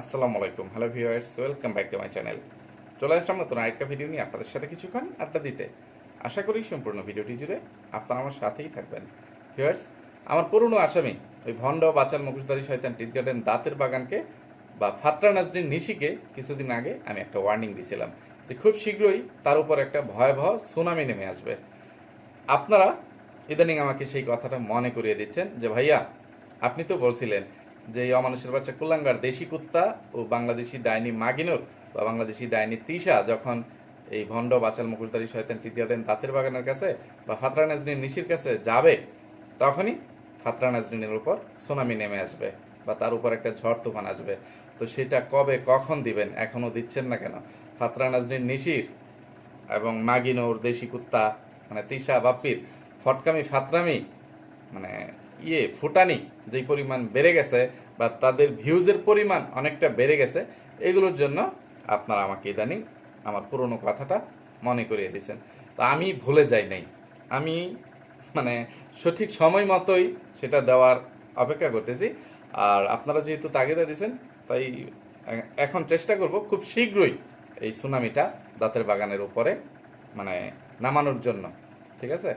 আসসালামু আলাইকুম। Hello viewers welcome back to my channel চলে আসলাম নতুন আরেকটা ভিডিও নিয়ে আপনাদের সাথে কিছুক্ষণ আড্ডা দিতে। আশা করি সম্পূর্ণ ভিডিওটি জুড়ে আপনারা আমার সাথেই থাকবেন। ভিউয়ার্স আমার পুরনো আসামি, ওই ভণ্ড, বাচাল, মুখোশধারী শয়তান টিট গার্ডেন দাঁতের বাগানকে বা ফাতরা নাজরিন নিশিকে কিছুদিন আগে আমি একটা ওয়ার্নিং দিয়েছিলাম যে খুব শীঘ্রই তার উপর একটা ভয়াবহ সুনামি নেমে আসবে। আপনারা ইদানিং আমাকে সেই কথাটা মনে করিয়ে দিচ্ছেন যে, ভাইয়া, আপনি তো বলছিলেন যে অমানুষের বাচ্চা কুলাঙ্গার দেশি কুত্তা ও বাংলাদেশি ডাইনি মাগিনুর বা বাংলাদেশি ডাইনি তিশা যখন এই ভণ্ড বাচাল মুখোশধারী শয়তান টিতিয়ারেন দাঁতের বাগানের কাছে বা ফাতরা নাজরিন নিশির কাছে যাবে, তখনই ফাতরা নাজরিনের উপর সুনামি নেমে আসবে বা তার উপর একটা ঝড় তুফান আসবে। তো সেটা কবে, কখন দিবেন এখনও দিচ্ছেন না কেন? ফাতরা নাজরিন নিশির এবং মাগিনোর দেশি কুত্তা মানে তিশা, বাপ্পির ফটকামি, ফাতরামি মানে ইয়ে ফুটানি যেই পরিমাণ বেড়ে গেছে বা তাদের ভিউজের পরিমাণ অনেকটা বেড়ে গেছে, এগুলোর জন্য আপনারা আমাকে ইদানিং আমার পুরনো কথাটা মনে করিয়ে দিয়েছেন। তো আমি ভুলে যাই নাই। আমি মানে সঠিক সময় মতোই সেটা দেওয়ার অপেক্ষা করতেছি। আর আপনারা যেহেতু তাগিদা দিয়েছেন, তাই এখন চেষ্টা করব খুব শীঘ্রই এই সুনামিটা দাঁতের বাগানের উপরে মানে নামানোর জন্য, ঠিক আছে?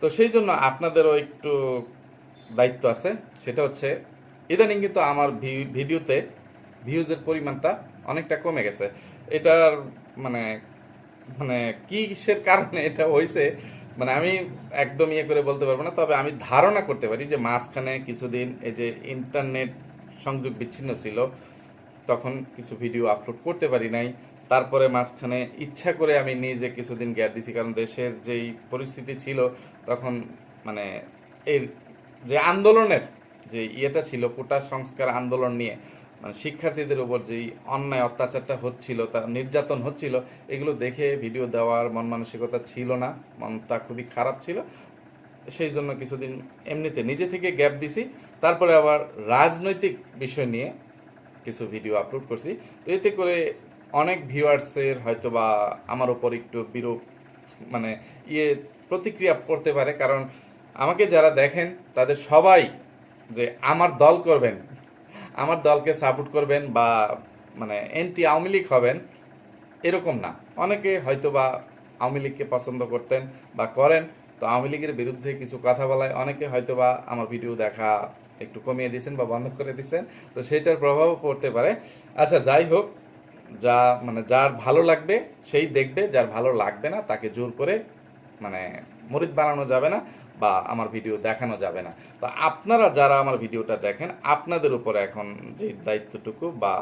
তো সেই জন্য আপনাদেরও একটু দায়িত্ব আছে, সেটা হচ্ছে ইদানিং কিন্তু আমার ভিডিওতে ভিউজের পরিমাণটা অনেকটা কমে গেছে। এটার মানে মানে কিসের কারণে এটা হয়েছে মানে আমি একদম ইয়ে করে বলতে পারব না, তবে আমি ধারণা করতে পারি যে মাঝখানে কিছুদিন এই যে ইন্টারনেট সংযোগ বিচ্ছিন্ন ছিল, তখন কিছু ভিডিও আপলোড করতে পারি নাই। তারপরে মাঝখানে ইচ্ছা করে আমি নিজে কিছুদিন গ্যাপ দিছি, কারণ দেশের যেই পরিস্থিতি ছিল, তখন মানে এর যে আন্দোলনের যে ইয়েটা ছিল কোটা সংস্কার আন্দোলন নিয়ে মানে শিক্ষার্থীদের উপর যেই অন্যায় অত্যাচারটা হচ্ছিল তার নির্যাতন হচ্ছিল, এগুলো দেখে ভিডিও দেওয়ার মন মানসিকতা ছিল না, মনটা খুবই খারাপ ছিল। সেই জন্য কিছুদিন এমনিতে নিজে থেকে গ্যাপ দিছি, তারপরে আবার রাজনৈতিক বিষয় নিয়ে কিছু ভিডিও আপলোড করছি। তো এতে করে অনেক ভিউয়ার্সের হয়তো বা আমার ওপর একটু বিরূপ মানে ইয়ে প্রতিক্রিয়া করতে পারে, কারণ আমাকে যারা দেখেন, তাদের সবাই যে আমার দল করবেন, আমার দলকে সাপোর্ট করবেন বা মানে এন্টি আওয়ামী লীগ হবেন, এরকম না। অনেকে হয়তো বা আওয়ামী লীগকে পছন্দ করতেন বা করেন, তো আওয়ামী লীগের বিরুদ্ধে কিছু কথা বলায়। অনেকে হয়তো বা আমার ভিডিও দেখা একটু কমিয়ে দিয়েছেন বা বন্ধ করে দিয়েছেন, তো সেটার প্রভাবও পড়তে পারে। আচ্ছা যাই হোক, যা মানে যার ভালো লাগবে, সেই দেখবে, যার ভালো লাগবে না, তাকে জোর করে মানে মরিদ বানানো যাবে না। বা আমার ভিডিও দেখানো যাবে না। তো আপনারা যারা আমার ভিডিওটা দেখেন, আপনাদের উপরে এখন যে দায়িত্বটুকু বা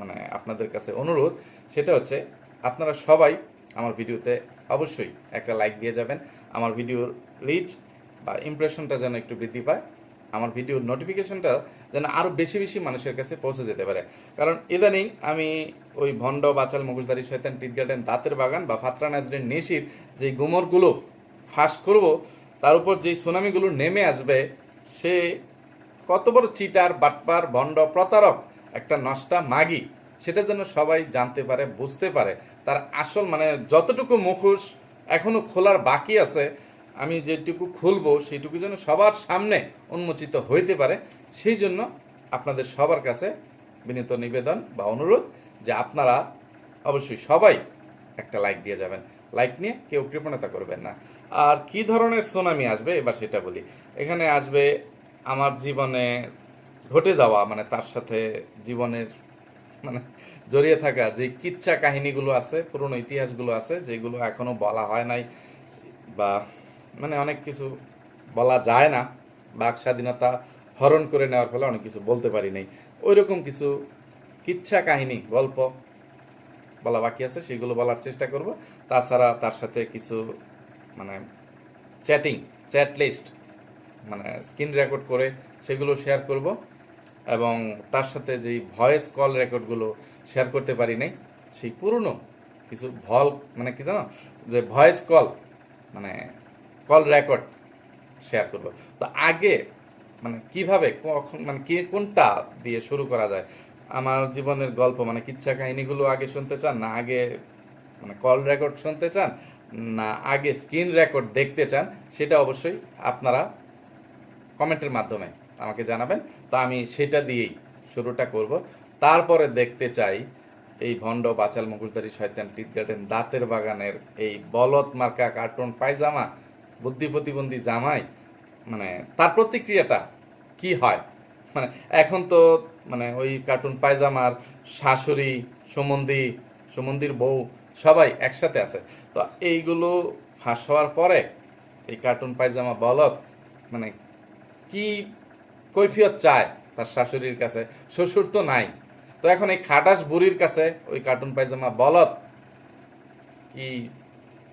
মানে আপনাদের কাছে অনুরোধ, সেটা হচ্ছে আপনারা সবাই আমার ভিডিওতে অবশ্যই একটা লাইক দিয়ে যাবেন। আমার ভিডিওর রিচ বা ইমপ্রেশনটা যেন একটু বৃদ্ধি পায়, আমার ভিডিওর নোটিফিকেশনটা যেন আরও বেশি বেশি মানুষের কাছে পৌঁছে যেতে পারে। কারণ ইদানিং আমি ওই ভণ্ড, বাচাল মুখোশধারী শয়তান টিট গার্ডেন দাঁতের বাগান বা ফাতরা, নাজরিন, নিশির যে গুমরগুলো ফাঁস করব তার উপর যেই সুনামিগুলো নেমে আসবে, সে কত বড় চিটার, বাটপার, ভণ্ড, প্রতারক, একটা নষ্টা মাগি, সেটা যেন সবাই জানতে পারে, বুঝতে পারে। তার আসল মানে যতটুকু মুখোশ এখনও খোলার বাকি আছে, আমি যেটুকু খুলবো সেইটুকু যেন সবার সামনে উন্মোচিত হইতে পারে, সেই জন্য আপনাদের সবার কাছে বিনীত নিবেদন বা অনুরোধ যে আপনারা অবশ্যই সবাই একটা লাইক দিয়ে যাবেন। লাইক নিয়ে কেউ কৃপণতা করবেন না। আর কি ধরনের সুনামি আসবে? এবার সেটা বলি। এখানে আসবে আমার জীবনে ঘটে যাওয়া মানে তার সাথে জীবনের মানে জড়িয়ে থাকা যে কিচ্ছা কাহিনীগুলো আছে, পুরনো ইতিহাসগুলো আছে, যেগুলো এখনও বলা হয় নাই বা মানে অনেক কিছু বলা যায় না। বাক স্বাধীনতা হরণ করে নেওয়ার ফলে অনেক কিছু বলতে পারি নাই। ওই রকম কিছু কিচ্ছা কাহিনী, গল্প বলা বাকি আছে, সেগুলো বলার চেষ্টা করব। তাছাড়া তার সাথে কিছু মানে চ্যাটিং চ্যাট লিস্ট মানে স্ক্রিন রেকর্ড করে সেগুলো শেয়ার করব এবং তার সাথে যেই ভয়েস কল রেকর্ডগুলো শেয়ার করতে পারি নাই, সেই পুরনো কিছু ভল মানে কি জানো, যে ভয়েস কল মানে কল রেকর্ড শেয়ার করব। তো আগে মানে কীভাবে, কখন মানে কে, কোনটা দিয়ে শুরু করা যায়? আমার জীবনের গল্প মানে কিচ্ছা কাহিনীগুলো আগে শুনতে চান না? আগে মানে কল রেকর্ড শুনতে চান? না, আগে স্ক্রিন রেকর্ড দেখতে চান, সেটা অবশ্যই আপনারা কমেন্টের মাধ্যমে আমাকে জানাবেন। তো আমি সেটা দিয়েই শুরুটা করব। তারপরে দেখতে চাই এই ভণ্ড বাচাল মুখোশধারী শয়তান টিট গার্ডেন দাঁতের বাগানের এই বলদ মার্কা কার্টুন পায়জামা, বুদ্ধি প্রতিবন্ধী জামাই মানে তার প্রতিক্রিয়াটা কি হয়? মানে এখন তো মানে ওই কার্টুন পায়জামার শাশুড়ি, সুমন্দি, সুমন্দির বউ সবাই একসাথে আছে। তো এইগুলো ফাঁস হওয়ার পরে এই কার্টুন পায়জামা বলদ মানে কি কৈফিয়ত চায় তার শাশুড়ির কাছে? শ্বশুর তো নাই। তো এখন এই খাটাস বুড়ির কাছে ওই কার্টুন পায়জামা বলদ কি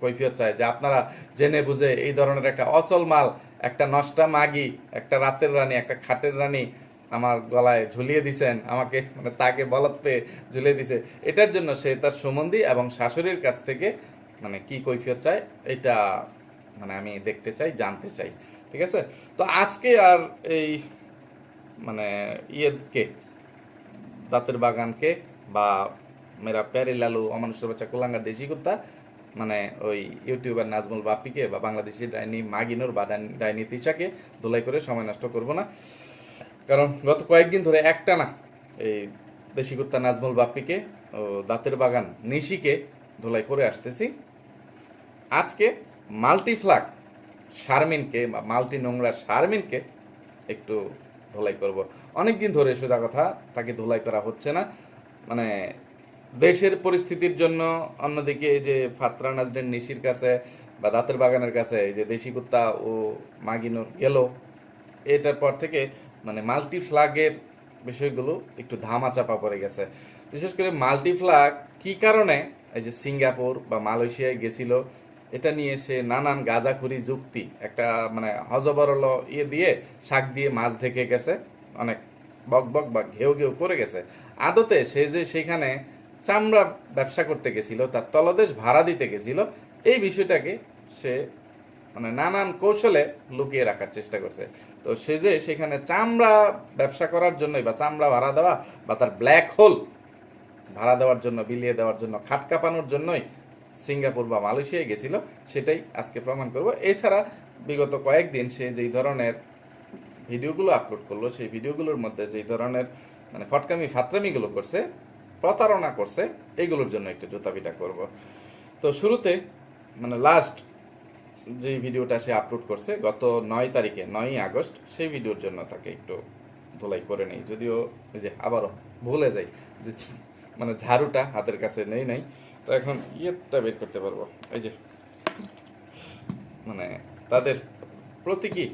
কৈফিয়ত চায় যে আপনারা জেনে বুঝে এই ধরনের একটা অচল মাল, একটা নষ্টা মাগি, একটা রাতের রানী, একটা খাটের রানী আমার গলায় ঝুলিয়ে দিছেন, আমাকে মানে তাকে বলদ পেয়ে ঝুলিয়ে দিছে। এটার জন্য সে তার সুমন্দি এবং শাশুড়ির কাছ থেকে মানে কি কৈফিয়ত চায়, এটা মানে আমি দেখতে চাই, জানতে চাই। ঠিক আছে? তো আজকে আর এই মানে ইয়েকে দাঁতের বাগানকে বা মেরা প্যারি লালু অমানুষের বাচ্চা কুলাঙ্গার দেশি কুত্তা মানে ওই ইউটিউবার নাজমুল বাপ্পিকে বা বাংলাদেশি ডাইনি মাগিনুর বা ডাইনি- তিশাকে ধুলাই করে সময় নষ্ট করব না। কারণ গত কয়েকদিন ধরে একটা না এই দেশি কুত্তা নাজমুল বাপ্পিকে ও দাঁতের বাগান নিশিকে ধুলাই করে আসতেছি। আজকে মাল্টিফ্লাক শারমিনকে মাল্টি নোংরা শারমিনকে একটু ধোলাই করব। অনেক দিন ধরে সোজা কথা, তাকে ধোলাই করা হচ্ছে না। মানে দেশের পরিস্থিতির জন্য অন্যদিকে এই যে ফাতরা নাজরের নিশির কাছে বা দাঁতের বাগানের কাছে এই যে দেশি কুত্তা ও মাগিনোর গেল, এটার পর থেকে মানে মাল্টি ফ্ল্যাগের বিষয়গুলো একটু ধামা চাপা পড়ে গেছে। বিশেষ করে মাল্টি ফ্ল্যাগ কি কারণে? এই যে সিঙ্গাপুর বা মালয়েশিয়ায় গেছিল, এটা নিয়ে সে নানান গাঁজাখুরি যুক্তি, একটা মানে হজবরল ইয়ে দিয়ে শাক দিয়ে মাছ ঢেকে গেছে, অনেক বক বক বা ঘেউ ঘেউ করে গেছে। আদতে সে যে সেখানে চামড়া ব্যবসা করতে গেছিল, তার তলদেশ ভাড়া দিতে গেছিল, এই বিষয়টাকে সে মানে নানান কৌশলে লুকিয়ে রাখার চেষ্টা করছে। তো সে যে সেখানে চামড়া ব্যবসা করার জন্যই বা চামড়া ভাড়া দেওয়া বা তার ব্ল্যাক হোল ভাড়া দেওয়ার জন্য, বিলিয়ে দেওয়ার জন্য, খাট কাঁপানোর জন্যই সিঙ্গাপুর বা মালয়েশিয়ায় গেছিল, সেটাই আজকে প্রমাণ করব। এছাড়া বিগত কয়েকদিন সে যেই ধরনের ভিডিওগুলো আপলোড করল, সেই ভিডিওগুলোর মধ্যে যেই ধরনের মানে ফটকামি, ফাতরামিগুলো করছে, প্রতারণা করছে এইগুলোর জন্য একটু জুতাপিটা করব। তো শুরুতে মানে লাস্ট যে ভিডিওটা সে আপলোড করছে, গত নয় তারিখে, নয়ই আগস্ট, সেই ভিডিওর জন্য তাকে একটু ধোলাই করে নেই। যদিও যে আবারও ভুলে যাই যে মানে ঝাড়ুটা হাতের কাছে নেই নাই, তো এখন ইয়েটা বের করতে পারব। এই যে মানে তাদের প্রতীকী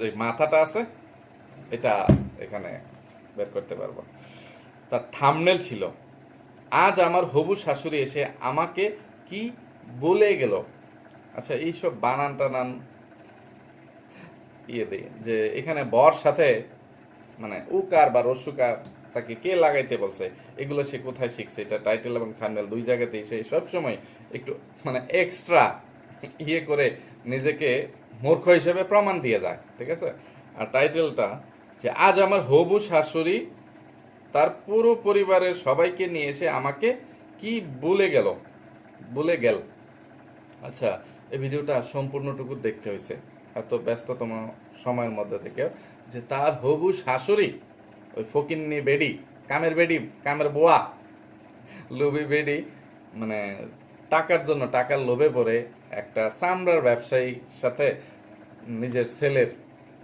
যে মাথাটা আছে, এটা এখানে বের করতে পারব। তার থামনেল ছিল, আজ আমার হবু শাশুড়ি এসে আমাকে কি বলে গেল? আচ্ছা এইসব বানান টানান ইয়ে দিয়ে, যে এখানে বর সাথে মানে উকার বা রসুকার তাকে কে লাগাইতে বলছে, এগুলো সে কোথায় শিখছে? এটা টাইটেল এবং থাম্বনেল দুই জায়গাতেই সে সবসময় একটু মানে এক্সট্রা ইয়ে করে নিজেকে মূর্খ হিসেবে প্রমাণ দিয়ে যায়, ঠিক আছে? আর টাইটেলটা যে, আজ আমার হবু শাশুড়ি, তার পুরো পরিবারের সবাইকে নিয়ে এসে আমাকে কি বলে গেল? বলে গেল। আচ্ছা এই ভিডিওটা সম্পূর্ণটুকু দেখতে হয়েছে। এত ব্যস্ততম সময়ের মধ্যে থেকে যে তার হবু শাশুড়ি, ওই ফকিন্নি বেডি, কামের বেডি, কামের বোয়া, লোভি বেডি মানে টাকার জন্য টাকার লোভে পড়ে একটা চামড়ার ব্যবসায়ীর সাথে নিজের ছেলের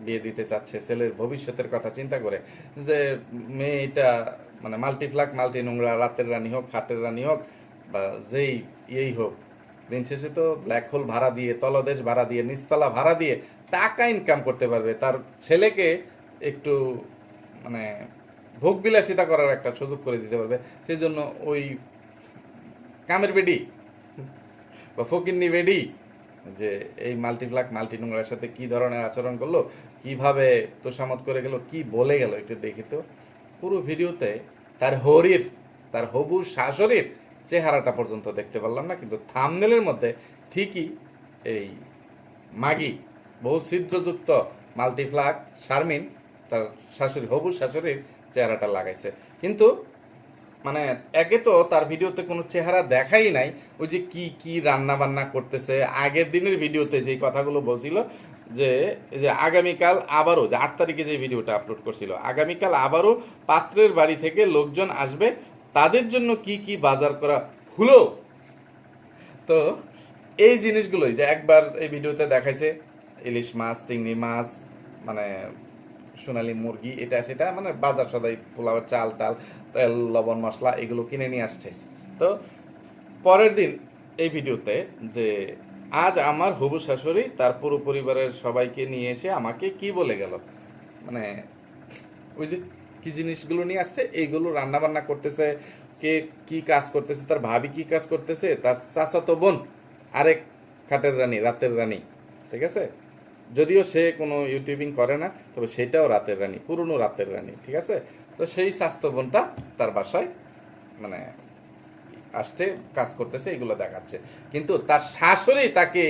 বিয়ে দিতে চাচ্ছে, ছেলের ভবিষ্যতের কথা চিন্তা করে যে মেয়েটা মানে মাল্টিফ্লাক, মাল্টি নোংরা, রাতের রানী হোক, খাটের রানী হোক বা যেই, ইয়েই হোক দিন শেষে তো ব্ল্যাক হোল ভাড়া দিয়ে, তলদেশ ভাড়া দিয়ে, নিচতলা ভাড়া দিয়ে টাকা ইনকাম করতে পারবে। তার ছেলেকে একটু মানে ভোগ বিলাসিতা করার একটা সুযোগ করে দিতে পারবে। সেই জন্য ওই কামের বেডি বা ফকিন্নি বেডি, যে এই মাল্টিপ্লাক মাল্টি নোংরার সাথে কি ধরনের আচরণ করল, কীভাবে তোষামত করে গেল, কি বলে গেল, একটু দেখি তো। পুরো ভিডিওতে তার হরির, তার হবু শাশুড়ির চেহারাটা পর্যন্ত দেখতে পারলাম না, কিন্তু থামনেলের মধ্যে ঠিকই এই মাগি, বহু ছিদ্রযুক্ত মাল্টিফ্লাক শারমিন, তার শাশুড়ি, হবু শাশুড়ির চেহারাটা লাগাইছে। কিন্তু মানে একে তো তার ভিডিওতে কোনো চেহারা দেখাই নাই, ওই যে কি কি রান্না বান্না করতেছে, আগের দিনের ভিডিওতে যে কথাগুলো বলছিল, যে যে আগামীকাল আবারও, যে আট তারিখে যে ভিডিওটা আপলোড করছিল, আগামীকাল আবারও পাত্রের বাড়ি থেকে লোকজন আসবে তাদের জন্য কি কি বাজার করা হলো? তো এই জিনিসগুলোই যে একবার এই ভিডিওতে দেখাইছে, ইলিশ মাছ, চিংড়ি মাছ মানে সোনালি মুরগি, এটা সেটা মানে বাজার সদাই পোলাওয়ের চাল টাল, তেল, লবণ, মশলা, এগুলো কিনে নিয়ে আসছে। তো পরের দিন এই ভিডিওতে যে আজ আমার হবু শাশুড়ি তার পুরো পরিবারের সবাইকে নিয়ে এসে আমাকে কি বলে গেল? মানে ওই যে কি জিনিসগুলো নিয়ে আসছে, এইগুলো রান্না বান্না করতেছে, কে কি কাজ করতেছে, তার ভাবি কি কাজ করতেছে, তার চাচাতো বোন, আরেক খাটের রানী, রাতের রানী, ঠিক আছে? যদিও সে কোনো ইউটিউবিং করে না, তবে সেটাও রাতের রানী, পুরনো রাতের রানী, ঠিক আছে? তো সেই স্বাস্থ্য বোনটা তার বাসায় মানে আসছে, কাজ করতেছে, এগুলো দেখাচ্ছে। কিন্তু তার শাশুড়ি তাকে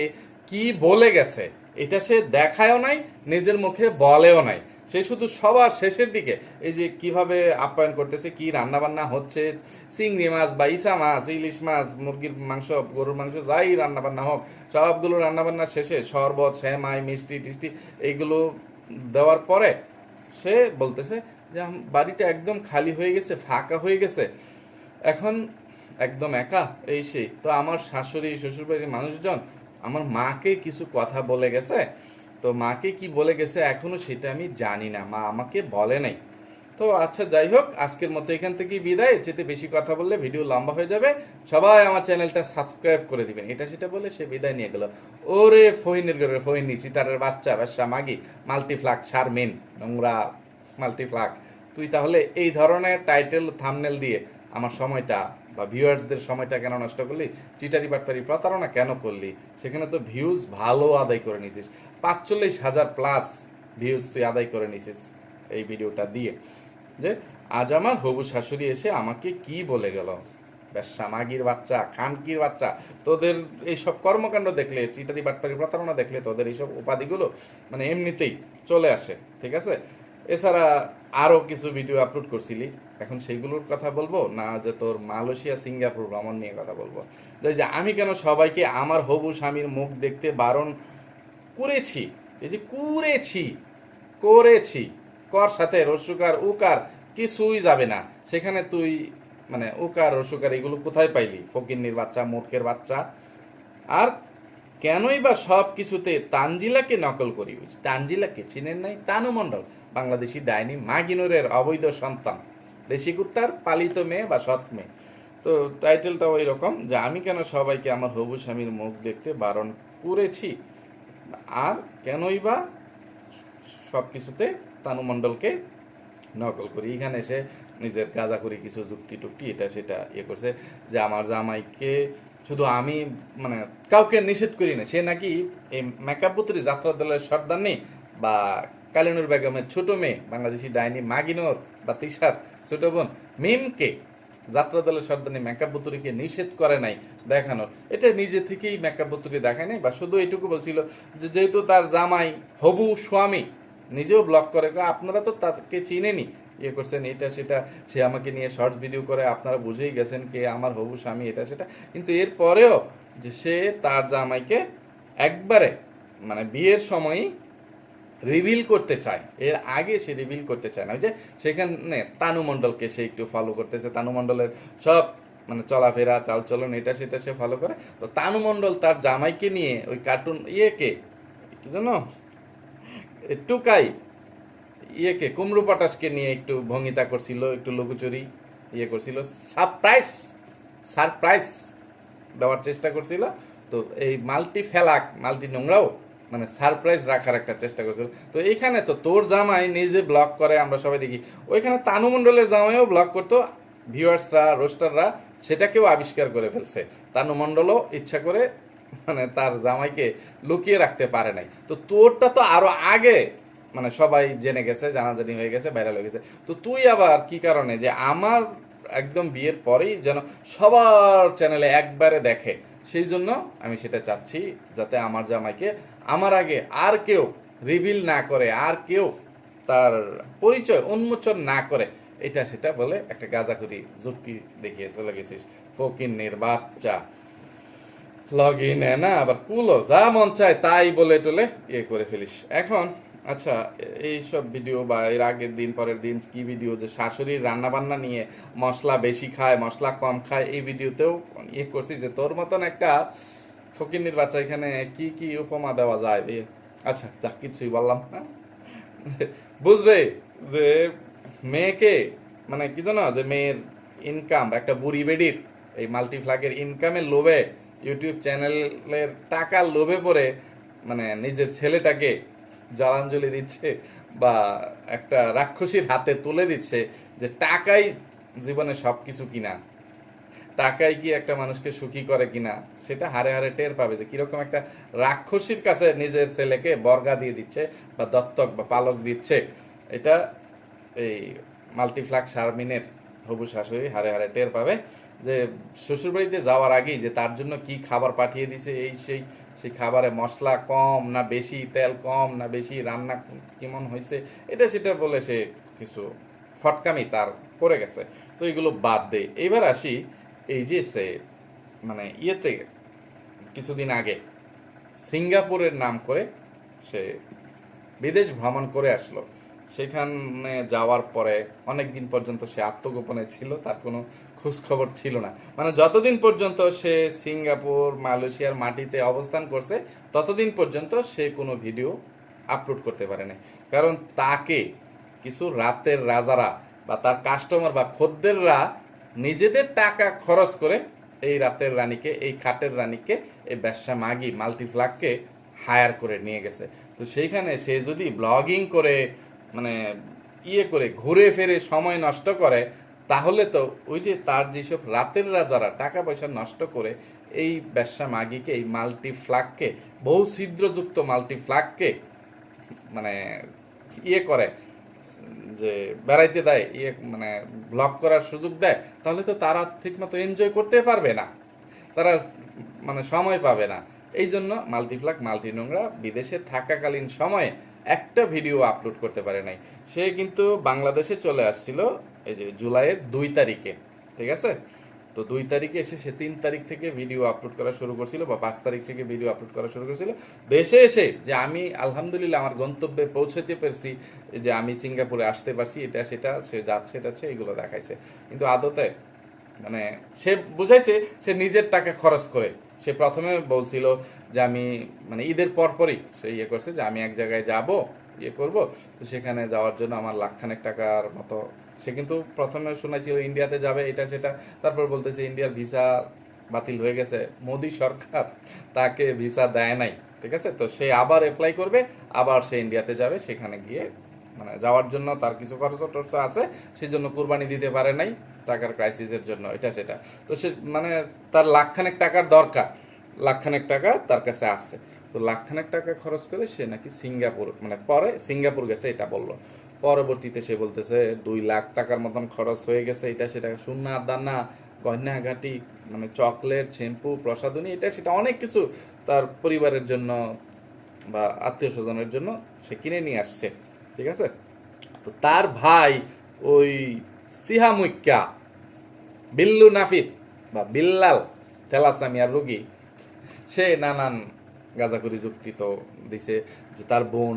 কি বলে গেছে, এটা সে দেখায়ও নাই, নিজের মুখে বলেও নাই। সে শুধু সবার শেষের দিকে। এই যে কীভাবে আপ্যায়ন করতেছে, কি রান্না বান্না হচ্ছে, চিংড়ি মাছ বা ইসা মাছ, ইলিশ মাছ, মুরগির মাংস, গরুর মাংস, যাই রান্না বান্না হোক, সবগুলো রান্না বান্নার শেষে শরবত শ্যামাই মিষ্টি, টিষ্টি, এইগুলো দেওয়ার পরে সে বলতেছে যে বাড়িটা একদম খালি হয়ে গেছে, ফাঁকা হয়ে গেছে। এখন একদম একা, এই সেই। তো আমার শাশুড়ি, শ্বশুরবাড়ির মানুষজন, আমার মাকে কিছু কথা বলে গেছে তো মাকে কি বলে গেছে এখনও সেটা আমি জানি না, মা আমাকে বলে নাই। তো আচ্ছা যাই হোক, আজকের মতো এখান থেকে বিদায়। যেতে বেশি কথা বললে ভিডিও লম্বা হয়ে যাবে। সবাই আমার চ্যানেলটা সাবস্ক্রাইব করে দিবেন। এটা সেটা বলে সে বিদায় নিয়ে গেল। ওরে ফইনের ঘরে ফইনি, চিটারের বাচ্চা বাচ্চা মাগি মাল্টিফ্লাক শারমিন, নোংরা মাল্টিফ্লাক তুই তাহলে এই ধরনের টাইটেল, থামনেল দিয়ে আমার সময়টা বা ভিউয়ার্সদের সময়টা কেন নষ্ট করলি? চিটারি বাটপারি প্রতারণা কেন করলি? সেখানে তো ভিউজ ভালো আদায় করে নিছিস পাঁচচল্লিশ হাজার প্লাস ভিউজ তুই আদায় করে নিছিস এই ভিডিওটা দিয়ে। যে, আজ আমার হবু শাশুড়ি এসে আমাকে কি বলে গেল? ব্যবসা মাগির বাচ্চা, খানকির বাচ্চা, তোদের এইসব কর্মকাণ্ড দেখলে, চিটারি বাটপারি প্রতারণা দেখলে, তোদের এইসব উপাধিগুলো মানে এমনিতেই চলে আসে, ঠিক আছে? এছাড়া আরও কিছু ভিডিও আপলোড করছিলি। এখন সেইগুলোর কথা বলব, না যে তোর মালয়েশিয়া, সিঙ্গাপুর, ভ্রমণ নিয়ে কথা বলব। যে, আমি কেন সবাইকে আমার হবু স্বামীর মুখ দেখতে বারণ করেছি। এই যে করেছি করেছি, কর সাথে রসুকার, উকার কিছুই যাবে না। সেখানে তুই মানে উকার, রসুকার এগুলো কোথায় পাইলি? ফকিন্নির বাচ্চা, মূর্খের বাচ্চা। আর কেনই বা সব কিছুতে তানজিলাকে নকল করি? তানজিলাকে চিনেন নাই? তানু মণ্ডল বাংলাদেশি ডাইনি মাগিনুরের অবৈধ সন্তান। দেশি কুত্তার পালিত মেয়ে বা সৎ মেয়ে। তো টাইটেলটা ওই রকম যে আমি কেন সবাইকে আমার হবু স্বামীর মুখ দেখতে বারণ করেছি? আর কেনই বা সব কিছুতে তানুমণ্ডলকে নকল করি। এখানে এসে নিজের গাঁজা করি কিছু যুক্তি টুক্তি এটা সেটা ইয়ে করছে যে আমার জামাইকে শুধু আমি মানে কাউকে নিষেধ করি না, সে নাকি এই মেকআপ পুত্রী যাত্রা দলের সর্দারনি বা কালিনুর বেগমের ছোট মেয়ে, বাংলাদেশি ডাইনি মাগিনোর বা তিশার ছোট বোন মিমকে যাত্রা দলের সর্দারনি মেকআপ পুতুরিকে নিষেধ করে নাই দেখানোর। এটা নিজে থেকেই মেকআপ পুতুরি দেখায় নাই, বা শুধু এটুকু বলছিল যে যেহেতু তার জামাই হবু স্বামী, নিজেও ব্লক করে আপনারা তো তাকে চিনেনি। ইয়ে করছেন, এটা সেটা, সে আমাকে নিয়ে শর্টস ভিডিও করে, আপনারা বুঝেই গেছেন কে আমার হবু স্বামী, এটা সেটা। কিন্তু এর পরেও যে সে তার জামাইকে একবারে মানে বিয়ের সময়ই রিভিল করতে চায়। এর আগে সে রিভিল করতে চায় না। ওই যে সেখানে তানু মণ্ডলকে সে একটু ফলো করতেছে। তানু মণ্ডলের সব মানে চলাফেরা, চালচলন, এটা সেটা সে ফলো করে। তো তানু মণ্ডল তার জামাইকে নিয়ে ওই কার্টুন ইয়েকে, কি জানো টুকাই ইয়েকে, কুমড়ো পটাশকে নিয়ে একটু ভঙ্গিতা করছিল, একটু লঘুচুরি ইয়ে করছিল। সারপ্রাইজ সারপ্রাইজ দেওয়ার চেষ্টা করছিল। তো এই মাল্টি ফেলাক, মাল্টি নোংরাও মানে সারপ্রাইজ রাখার একটা চেষ্টা করছিল। তো এইখানে তো তোর জামাই নিজে ব্লক করে, আমরা সবাই দেখি। ওইখানে তানু মণ্ডলের জামাইও ব্লক করতো। ভিউয়ার্সরা, রোস্টাররা, সেটাকেও আবিষ্কার করে ফেলছে। তানু মণ্ডলও ইচ্ছা করে মানে তার জামাইকে লুকিয়ে রাখতে পারে নাই। তো তোরটা তো আরও আগে মানে সবাই জেনে গেছে, জানাজানি হয়ে গেছে ভাইরাল হয়ে গেছে। তো তুই আবার কি কারণে যে আমার একদম বিয়ের পরেই যেন সবার চ্যানেলে একবারে দেখে, সেই জন্য আমি সেটা চাচ্ছি, যাতে আমার জামাইকে আমার আগে আর কেউ রিভিল না করে, আর কেউ তার পরিচয় উন্মোচন না করে, এটা সেটা বলে একটা গাঁজাখুরি যুক্তি দেখিয়ে চলে গেছিস। ফকিন্নির বাচ্চা লগ ইন না, আবার কুলো যা মন চায় তাই বলে টলে ইয়ে করে ফেলিস। এখন আচ্ছা এই সব ভিডিও বা এর আগের দিন, পরের দিন কি ভিডিও যে শাশুড়ির রান্না বান্না নিয়ে মশলা বেশি খায়, মশলা কম খায়, এই ভিডিওতেও ইয়ে করছি যে তোর মতন একটা ফকিন্নির বাচ্চা এখানে কি কি উপমা দেওয়া যায়? আচ্ছা যা, কিছুই বললাম না বুঝবে যে মেয়েকে মানে কি জানো, যে মেয়ের ইনকাম একটা বুড়ি বেডির, এই মাল্টিফ্লাগের ইনকামের লোভে ইউটিউব চ্যানেলের টাকার লোভে পড়ে মানে নিজের ছেলেটাকে জলাঞ্জলি দিচ্ছে বা একটা রাক্ষসীর হাতে তুলে দিচ্ছে যে টাকাই জীবনে সব কিছু কিনা। টাকাই কি একটা মানুষকে সুখী করে কিনা, সেটা হারে হারে টের পাবে যে কীরকম একটা রাক্ষসীর কাছে নিজের ছেলেকে বর্গা দিয়ে দিচ্ছে বা দত্তক বা পালক দিচ্ছে। এটা এই মাল্টিফ্লাক শারমিনের হবু শাশুড়ি হারে হারে টের পাবে যে শ্বশুরবাড়িতে যাওয়ার আগেই যে তার জন্য কি খাবার পাঠিয়ে দিছে, এই সেই সেই খাবারে মশলা কম না বেশি, তেল কম না বেশি, রান্না কেমন হয়েছে এটা সেটা বলে সে কিছু ফটকামি তার করে গেছে। তো এগুলো বাদ দে। এইবার আসি এই যে সে মানে ইয়েতে কিছুদিন আগে সিঙ্গাপুরের নাম করে সে বিদেশ ভ্রমণ করে আসলো। সেখানে যাওয়ার পরে অনেক দিন পর্যন্ত সে আত্মগোপনে ছিল, তার কোনো খোঁজ খবর ছিল না। মানে যতদিন পর্যন্ত সে সিঙ্গাপুর, মালয়েশিয়ার মাটিতে অবস্থান করছে, ততদিন পর্যন্ত সে কোনো ভিডিও আপলোড করতে পারে না কারণ তাকে কিছু রাতের রাজারা বা তার কাস্টমার বা খদ্দেররা নিজেদের টাকা খরচ করে এই রাতের রানীকে, এই খাটের রানীকে, এই ব্যবসা মাগি মাল্টিপ্লাককে হায়ার করে নিয়ে গেছে। তো সেইখানে সে যদি ব্লগিং করে মানে ইয়ে করে, ঘুরে ফেরে সময় নষ্ট করে, তাহলে তো ওই যে তার যেসব রাতের রাজারা টাকা পয়সা নষ্ট করে এই ব্যবসা মাগিকে, এই মাল্টিফ্লাককে বহু ছিদ্রযুক্ত মাল্টিফ্লাককে মানে ইয়ে করে যে বেড়াইতে দেয় ইয়ে মানে ব্লগ করার সুযোগ দেয়, তাহলে তো তারা ঠিকমতো এনজয় করতে পারবে না। তারা মানে সময় পাবে না। এই জন্য মাল্টিপ্লাক মাল্টি নোংরা বিদেশে থাকাকালীন সময়ে একটা ভিডিও আপলোড করতে পারে নাই। সে কিন্তু বাংলাদেশে চলে আসছিল, এই যে জুলাইয়ের দুই তারিখে, ঠিক আছে? তো দুই তারিখে এসে সে তিন তারিখ থেকে ভিডিও আপলোড করা শুরু করছিল বা পাঁচ তারিখ থেকে ভিডিও আপলোড করা শুরু করেছিল। দেশে এসে যে আমি আলহামদুলিল্লাহ আমার গন্তব্যে পৌঁছতে পেরেছি, যে আমি সিঙ্গাপুরে আসতে পারছি, এটা সেটা, সে যাচ্ছে যাচ্ছে এগুলো দেখাইছে। কিন্তু আদতে মানে সে বুঝাইছে, সে নিজের টাকা খরচ করে। সে প্রথমে বলছিল যে আমি মানে ঈদের পর পরই সে ইয়ে করছে যে আমি এক জায়গায় যাব ইয়ে করব। তো সেখানে যাওয়ার জন্য আমার লাখখানেক টাকার মতো সে কিন্তু প্রথমে শোনাইছিল ইন্ডিয়াতে যাবে, এটা সেটা। তারপর বলতেছে ইন্ডিয়ার ভিসা বাতিল হয়ে গেছে। মোদি সরকার তাকে ভিসা দেয় নাই, ঠিক আছে? তো সে আবার অ্যাপ্লাই করবে, আবার সে ইন্ডিয়াতে যাবে, সেখানে গিয়ে মানে যাওয়ার জন্য তার কিছু খরচ টরচ আছে সেই জন্য কুরবানি দিতে পারে নাই, টাকার ক্রাইসিসের জন্য, এটা সেটা। তো সে মানে তার লাখখানেক টাকার দরকার, লাখখানেক টাকা তার কাছে আছে। তো লাখখানেক টাকা খরচ করে সে নাকি সিঙ্গাপুর মানে পরে সিঙ্গাপুর গেছে, এটা বলল। পরবর্তীতে সে বলতেছে, দুই লাখ টাকার মতন খরচ হয়ে গেছে, এটা সেটা সুন্না, দানা গয়নাঘাটি মানে চকলেট, শ্যাম্পু, প্রসাধনী, এটা সেটা অনেক কিছু তার পরিবারের জন্য বা আত্মীয় স্বজনের জন্য সে কিনে নিয়ে আসছে। ঠিক আছে? তো তার ভাই ওই সিহামুইক্কা বিল্লু নাফিদ বা বিল্লাল থেলাসামিয়ার রুগী, সে নানান গাজাগুরি যুক্তি তো দিছে যে তার বোন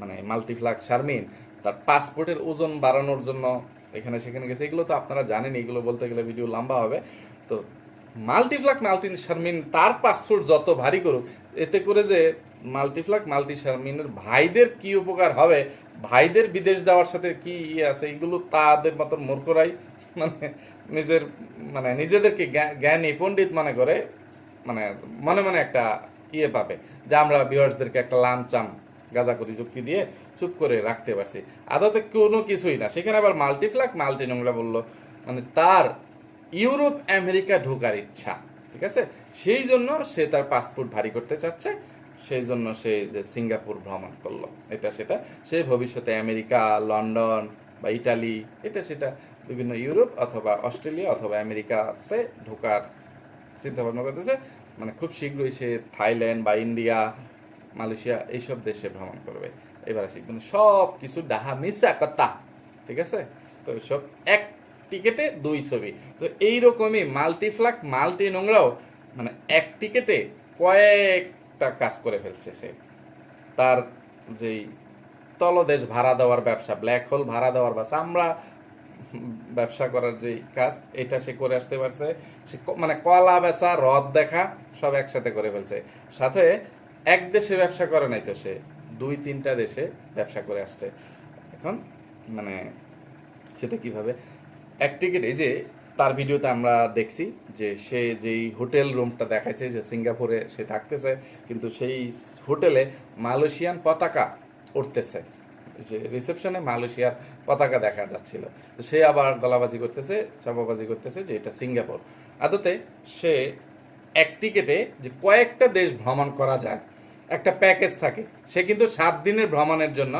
মানে মাল্টিফ্লাক শারমিন তার পাসপোর্টের ওজন বাড়ানোর জন্য এখানে সেখানে গেছে। এগুলো তো আপনারা জানেন, এগুলো বলতে গেলে ভিডিও লম্বা হবে। তো মাল্টিফ্লাক মাল্টি শারমিন, তার পাসপোর্ট যত ভারী করুক, এতে করে যে মাল্টিফ্লাক মাল্টি শারমিনের ভাইদের কি উপকার হবে, ভাইদের বিদেশ যাওয়ার সাথে কি ইয়ে আছে, এগুলো তাদের মতন মূর্খরাই মানে নিজের মানে নিজেদেরকে জ্ঞা- জ্ঞানী পণ্ডিত মনে করে মানে মনে মনে একটা ইয়ে পাবে। যে আমরা ভিউয়ার্সদেরকে একটা লামচাম গাজাকরি যুক্তি দিয়ে চুপ করে রাখতে পারছি। আদতে কোনো কিছুই না। সেখানে আবার মাল্টিফ্লাক মাল্টি নোংরা বলল। মানে তার ইউরোপ আমেরিকা ঢোকার ইচ্ছা, ঠিক আছে? সেই জন্য সে তার পাসপোর্ট ভারী করতে চাচ্ছে। সেই জন্য সে যে সিঙ্গাপুর ভ্রমণ করল, এটা সেটা। সে ভবিষ্যতে আমেরিকা, লন্ডন বা ইটালি, এটা সেটা বিভিন্ন ইউরোপ অথবা অস্ট্রেলিয়া অথবা আমেরিকাতে ঢোকার চিন্তা ভাবনা করতেছে। মানে খুব শীঘ্রই সে থাইল্যান্ড বা ইন্ডিয়া, মালয়েশিয়া, এইসব দেশে ভ্রমণ করবে। এবার আসি। মানে সব কিছু ডাহা মিসা কথা, ঠিক আছে? তো সব এক টিকেটে দুই ছবি। তো এইরকমই মাল্টিফ্লাক, মাল্টি নোংরাও মানে এক টিকেটে কয়েকটা কাজ করে ফেলছে সে। তার যেই তলদেশ ভাড়া দেওয়ার ব্যবসা ব্ল্যাক হোল ভাড়া দেওয়ার বা চামড়া ব্যবসা করার যে কাজ, এটা সে করে আসতে পারছে। সে মানে কলা বেচা রদ দেখা, সব একসাথে করে ফেলছে। সাথে এক দেশে ব্যবসা করে নাই তো সে। দুই তিনটা দেশে ব্যবসা করে আসছে। এখন মানে সেটা কীভাবে? এক টিকিট এই যে তার ভিডিওতে আমরা দেখছি যে সে যেই হোটেল রুমটা দেখাইছে যে সিঙ্গাপুরে সে থাকতেছে, কিন্তু সেই হোটেলে মালয়েশিয়ান পতাকা উঠতেছে যে রিসেপশনে মালয়েশিয়ার পতাকা দেখা যাচ্ছিল। তো সে আবার গলাবাজি করতেছে, চাপাবাজি করতেছে যে এটা সিঙ্গাপুর। আদতে সে এক টিকেটে যে কয়েকটা দেশ ভ্রমণ করা যায় একটা প্যাকেজ থাকে। সে কিন্তু সাত দিনের ভ্রমণের জন্য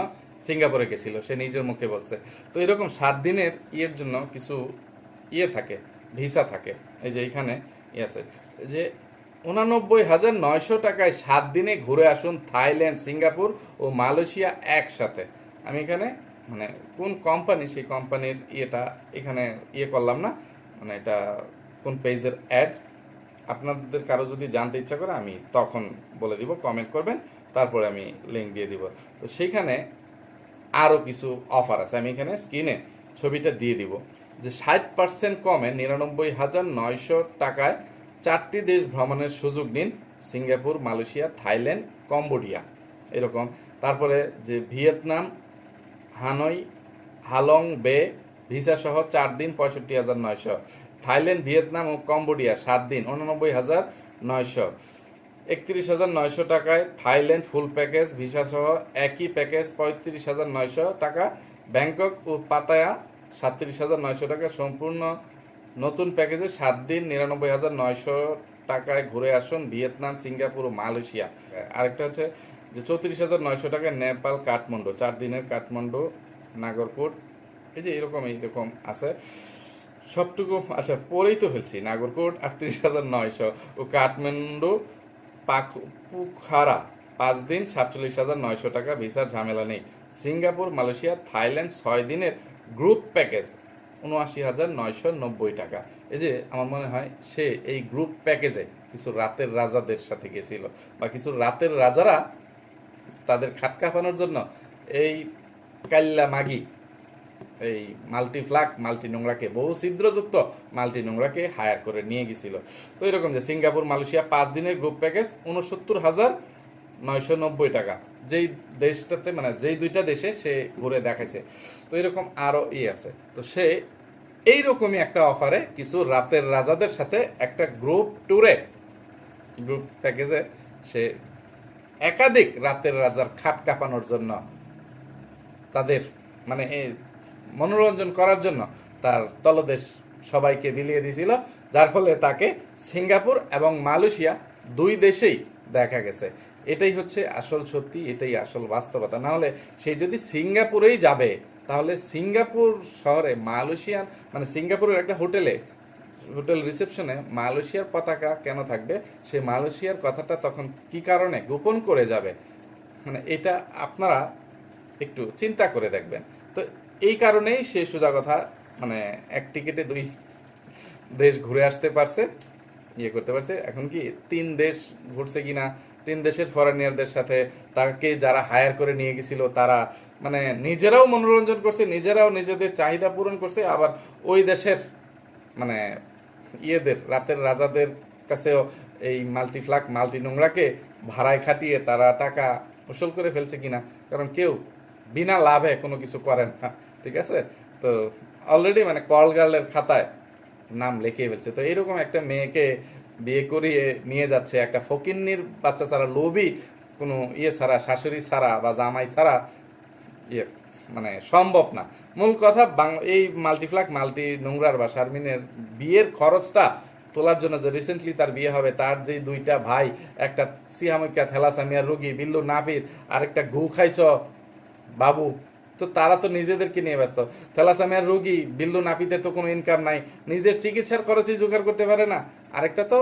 সিঙ্গাপুরে গেছিল। সে নিজের মুখে বলছে। তো এরকম সাত দিনের ইয়ের জন্য কিছু ইয়ে থাকে, ভিসা থাকে। এই যে এখানে ইয়ে আছে। যে উনানব্বই হাজার নয়শো টাকায় সাত দিনে ঘুরে আসুন থাইল্যান্ড, সিঙ্গাপুর ও মালয়েশিয়া একসাথে। আমি এখানে মানে কোন কোম্পানি, সেই কোম্পানির ইয়েটা এখানে ইয়ে করলাম না। মানে এটা কোন পেজের অ্যাড? আপনাদের কারও যদি জানতে ইচ্ছা করে, আমি তখন বলে দিব কমেন্ট করবেন, তারপরে আমি লিঙ্ক দিয়ে দিব। তো সেইখানে আরও কিছু অফার আছে। আমি এখানে স্ক্রিনে ছবিটা দিয়ে দিব। যে ষাট পার্সেন্ট কমে নিরানব্বই হাজার নয়শো টাকায় চারটি দেশ ভ্রমণের সুযোগ নিন। Singapore, Malaysia, Thailand, Cambodia. এরকম। তারপরে যে Vietnam, Hanoi, Halong Bay visa সহ চার দিন পঁয়ষট্টি হাজার নয়শো। থাইল্যান্ড, ভিয়েতনাম ও কম্বোডিয়া সাত দিন উননব্বই হাজার নয়শো। একত্রিশ হাজার নয়শো টাকায় থাইল্যান্ড ফুল প্যাকেজ ভিসা সহ একই প্যাকেজ পঁয়ত্রিশ হাজার নয়শো টাকা। ব্যাংকক ও পাতায়া সাতত্রিশ হাজার নয়শো টাকা। সম্পূর্ণ নতুন প্যাকেজে সাত দিন, নিরানব্বই হাজার নয়শো টাকায় ঘুরে আসুন ভিয়েতনাম, সিঙ্গাপুর ও মালয়েশিয়া। আরেকটা হচ্ছে যে চৌত্রিশ হাজার নয়শো টাকায় নেপাল কাঠমান্ডু, চার দিনের কাঠমান্ডু, নাগরকোট, এই যে এরকম, এইরকম আছে। সবটুকু আচ্ছা পরেই তো ফেলছি। নাগরকোট আটত্রিশ হাজার নয়শো। ও কাঠমান্ডু পাক পুখারা পাঁচ দিন, সাতচল্লিশ হাজার নয়শো টাকা, ভিসার ঝামেলা নেই। সিঙ্গাপুর, মালয়েশিয়া, থাইল্যান্ড, ছয় দিনের গ্রুপ প্যাকেজ, উনআশি হাজার নয়শো নব্বই টাকা। এই যে, আমার মনে হয় সে এই গ্রুপ প্যাকেজে কিছু রাতের রাজাদের সাথে গেছিল, বা কিছু রাতের রাজারা তাদের খাট কাঁপানোর জন্য এই কাল্লা মাগি এই মাল্টি ফ্লাক মাল্টি নোংরাকে বহু ছিদ্রযুক্ত মাল্টি নোংরাকে হায়ার করে নিয়ে গেছিল। তো এরকম যে সিঙ্গাপুর, মালয়েশিয়া পাঁচ দিনের গ্রুপ প্যাকেজ উনসত্তর হাজার নয়শো নব্বই টাকা। যেই দেশটাতে মানে যেই দুইটা দেশে সে ঘুরে দেখাইছে। তো এরকম আরও ই আছে। তো সে এইরকমই একটা অফারে কিছু রাতের রাজাদের সাথে একটা গ্রুপ ট্যুরে গ্রুপ প্যাকেজে সে একাধিক রাতের রাজার খাট কাঁপানোর জন্য তাদের মানে মনোরঞ্জন করার জন্য তার তলদেশ সবাইকে বিলিয়ে দিয়েছিল, যার ফলে তাকে সিঙ্গাপুর এবং মালয়েশিয়া দুই দেশেই দেখা গেছে। এটাই হচ্ছে আসল সত্যি, এটাই আসল বাস্তবতা। না হলে সে যদি সিঙ্গাপুরেই যাবে, তাহলে সিঙ্গাপুর শহরে মালয়েশিয়ান মানে সিঙ্গাপুরের একটা হোটেলে, হোটেল রিসেপশনে মালয়েশিয়ার পতাকা কেন থাকবে? সেই মালয়েশিয়ার কথাটা তখন কি কারণে গোপন করে যাবে? মানে এটা আপনারা একটু চিন্তা করে দেখবেন। তো এই কারণেই সে সোজা কথা মানে এক টিকিটে দুই দেশ ঘুরে আসতে পারছে ইয়ে করতে পারছে। এখন কি তিন দেশ ঘুরছে কিনা, তিন দেশের ফরেনিয়ারদের সাথে, তাকে যারা হায়ার করে নিয়ে গেছিল, তারা মানে নিজেরাও মনোরঞ্জন করছে, নিজেরাও নিজেদের চাহিদা পূরণ করছে, আবার ওই দেশের মানে ইয়েদের, রাতের রাজাদের কাছেও এই মাল্টি ফ্লাক মাল্টি নোংরাকে ভাড়ায় খাটিয়ে তারা টাকা উসুল করে ফেলছে কিনা, কারণ কেউ বিনা লাভে কোনো কিছু করেন না। ঠিক আছে? তো অলরেডি মানে কল গার্লের খাতায় নাম লিখিয়ে ফেলছে। তো এরকম একটা মেয়েকে বিয়ে করিয়ে নিয়ে যাচ্ছে একটা ফকিন্নির বাচ্চা ছাড়া, লোভী, কোনো ইয়ে ছাড়া, শাশুড়ি ছাড়া বা জামাই ছাড়া ইয়ে মানে সম্ভব না। মূল কথা এই মাল্টিফ্লাক মাল্টি নোংরার বা শারমিনের বিয়ের খরচটা তোলার জন্য যে রিসেন্টলি তার বিয়ে হবে, তার যে দুইটা ভাই, একটা সিহামিকা থেলাসামিয়ার রোগী, বিল্লু নাফির, আরেকটা ঘু খাইছ বাবু তো তারা তো নিজেদেরকে নিয়ে ব্যস্ত। থেলাসামিয়ার রোগী, বিল্লু নাফিদের তো কোনো ইনকাম নাই। নিজের চিকিৎসার খরচই জোগাড় করতে পারে না। আরেকটা তো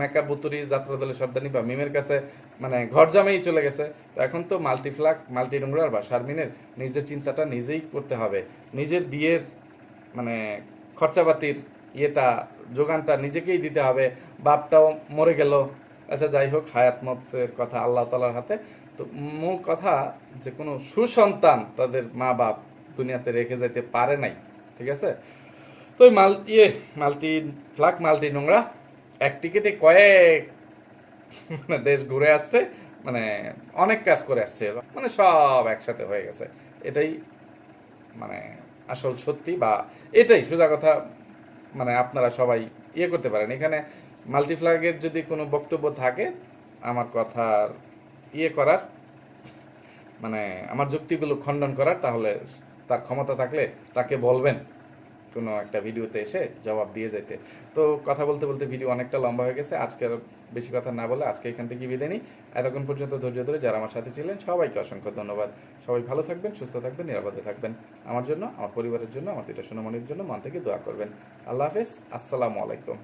মেকআপ বুতুরি, যাত্রা দলের সর্দানি বা মিমের কাছে মানে ঘর জামেই চলে গেছে। তো এখন তো মাল্টিফ্লাক মাল্টি নোংরার বা শারমিনের নিজের চিন্তাটা নিজেই করতে হবে। নিজের বিয়ের মানে খরচাপাতির ইয়েটা, যোগানটা নিজেকেই দিতে হবে। বাপটাও মরে গেল। আচ্ছা যাই হোক, হায়াত মতের কথা আল্লাহ তালার হাতে। তো মূল কথা যে কোনো সুসন্তান তাদের মা বাপ দুনিয়াতে রেখে যেতে পারে নাই, ঠিক আছে? তো ওই মাল ইয়ে মাল্টি, ফ্লাক মাল্টি নোংরা, এক টিকিটে কয়েক মানে দেশ ঘুরে আসছে মানে অনেক কাজ করে আসছে মানে সব একসাথে হয়ে গেছে। এটাই মানে আসল সত্যি বা এটাই সোজা কথা মানে আপনারা সবাই ইয়ে করতে পারেন। এখানে মাল্টিফ্ল্যাগের যদি কোনো বক্তব্য থাকে, আমার কথার ইয়ে করার মানে আমার যুক্তিগুলো খণ্ডন করার, তাহলে তার ক্ষমতা থাকলে তাকে বলবেন কোনো একটা ভিডিওতে এসে জবাব দিয়ে যেতে। তো কথা বলতে বলতে ভিডিও অনেকটা লম্বা হয়ে গেছে, আজকে বেশি কথা না বলে আজকে এখান থেকে বিদায় নিই। এতক্ষণ পর্যন্ত ধৈর্য ধরে যারা আমার সাথে ছিলেন, সবাইকে অসংখ্য ধন্যবাদ। সবাই ভালো থাকবেন, সুস্থ থাকবেন, নিরাপদে থাকবেন। আমার জন্য, আমার পরিবারের জন্য, আমার দুইটা সোনামণির জন্য মন থেকে দোয়া করবেন। আল্লাহ হাফেজ, আসসালামু আলাইকুম।